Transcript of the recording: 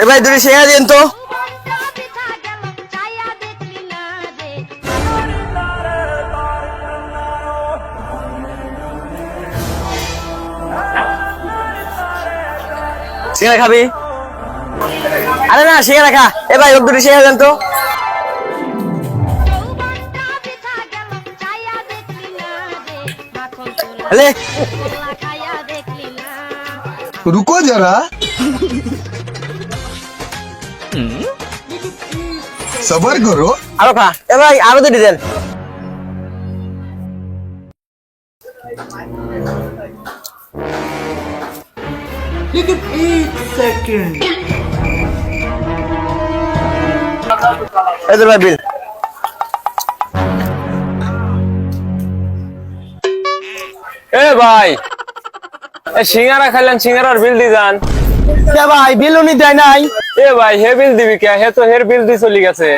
এ ভাই দুটি সিঙ্গারা দিন তো সিঙ্গারা খাবি আরে না সিঙ্গারা খা এ ভাই ওর দুটি সিঙ্গারা দেন তো হলে रुको जरा সবার করো আরও খা। এ ভাই আরও দেন। বিল। এ ভাই এ সিঙ্গারা খাইলেন সিঙ্গারার বিল দিয়ে যান। কে ভাই বিল উনি দেয় নাই। এ ভাই হে বিল দিবি কে? হে তো হের বিল দি চলি গেছে।